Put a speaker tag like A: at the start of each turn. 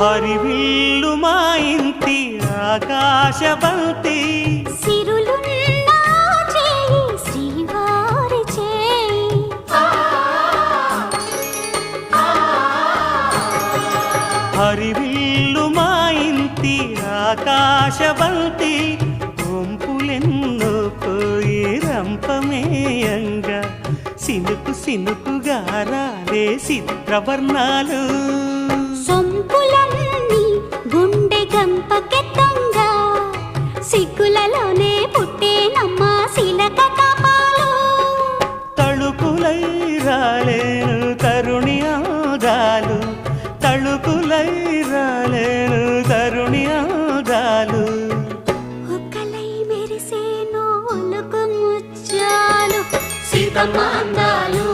A: హరివిల్లు మా ఇంటి
B: చేయి
A: హరివిల్లు మా ఇంటి ఆకాశబంతి వంపులెన్నో పోయి రంపమేయంగా సినుకు సినుకుగా రాలే చిత్రవర్ణాలు
B: నీళ్ళలోనే పుట్టేనమ్మా శిలక కపాలు.
A: తళుకులై రాలేను తరుణి తళుకులై రాలేను తరుణి ఆదాలు
B: మెరిసేను ఒలుకు ముచ్చాలు. సీతమ్మ
C: అందాలు